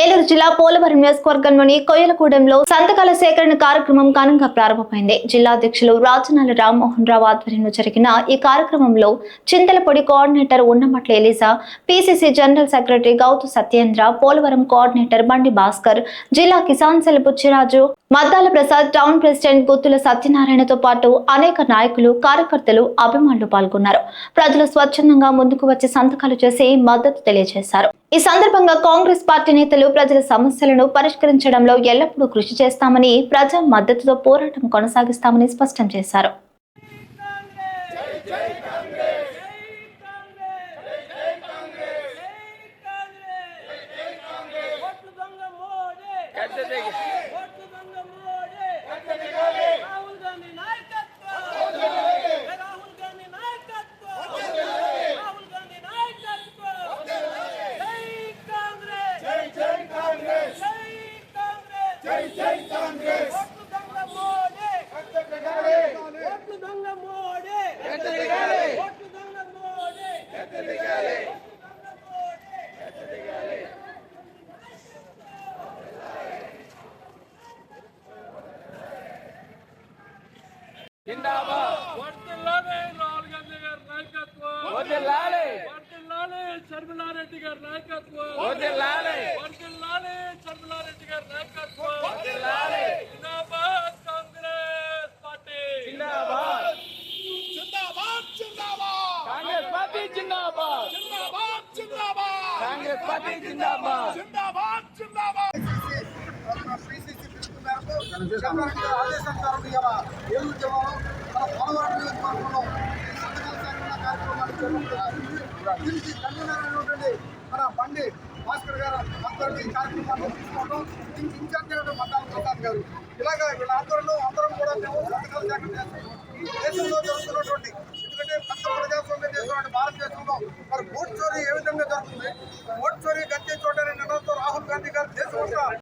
ఏలూరు జిల్లా పోలవరం నియోజకవర్గంలోని కొయ్యలగూడెంలో సంతకాల సేకరణ కార్యక్రమం ఘనంగా ప్రారంభమైంది. జిల్లా అధ్యక్షులు రాజనాల రామ్మోహన్ రావు ఆధ్వర్యంలో జరిగిన ఈ కార్యక్రమంలో Chintalapudi coordinator Unnamatla Eliza PCC general secretary Gouthu Satyendra Polavaram coordinator Bandi Bhaskar జిల్లా Kisan cell Buchiraju Maddala Prasad town president Guttula సత్యనారాయణతో పాటు అనేక నాయకులు కార్యకర్తలు అభిమానులు పాల్గొన్నారు. ప్రజలు స్వచ్ఛందంగా ముందుకు వచ్చి సంతకాలు చేసి మద్దతు తెలియజేశారు. ఈ సందర్భంగా కాంగ్రెస్ పార్టీ నేతలు ప్రజల సమస్యలను పరిష్కరించడంలో ఎల్లప్పుడూ కృషి చేస్తామని ప్రజా మద్దతుతో పోరాటం కొనసాగిస్తామని స్పష్టం చేశారు ఓట్లు దొంగ మోడీ రాహుల్ గాంధీ నాయకత్వం రాహుల్ గాంధీ నాయకత్వం రాహుల్ గాంధీ నాయకత్వం జై కాంగ్రెస్ జై జై కాంగ్రెస్ జై కాంగ్రెస్ జై జై కాంగ్రెస్ ఓట్లు దొంగ మోడీ ఓట్లు దొంగ మోడీ ఓట్లు దొంగ మోడీ ఓట్లు దొంగ మోడీ వర్ధిల్లాలి రాహుల్ గాంధీ గారి నాయకత్వం. శర్మిలారెడ్డి గారి నాయకత్వం. గారి నాయకత్వం జిందాబాద్. కాంగ్రెస్ పార్టీ జిందాబాద్. జిందాబాద్. జిందాబాద్. కాంగ్రెస్ పార్టీ జిందాబాద్. జిందాబాద్. జిందాబాద్. కాంగ్రెస్ పార్టీ జిందాబాద్ జిందాబాద్ జిందాబాద్ ఆదేశానుసారం ఇవాళ ఏలూరు జిల్లాలో మన పోలవరం నియోజకవర్గంలో కార్యక్రమాలు జరుగుతున్నాయి దీనికి కన్వీనర్ మన బండి భాస్కర్ గారు అందరినీ ఈ కార్యక్రమాన్ని తీసుకోవడం దీనికి ఇన్ఛార్జ్ అయిన మద్దాల ప్రసాద్ గారు ఇలాగ వీళ్ళ అందరం కూడా మేము సంతకాలు జాగ్రత్త దేశంలో జరుగుతున్నటువంటి ఎందుకంటే పెద్ద ప్రజాస్వామ్య దేశం భారతదేశంలో మరి ఓట్ చోరీ ఏ విధంగా జరుగుతుంది? ఓట్ చోరీ గట్టి చోటనే నిన్నతో రాహుల్ గాంధీ గారు దేశం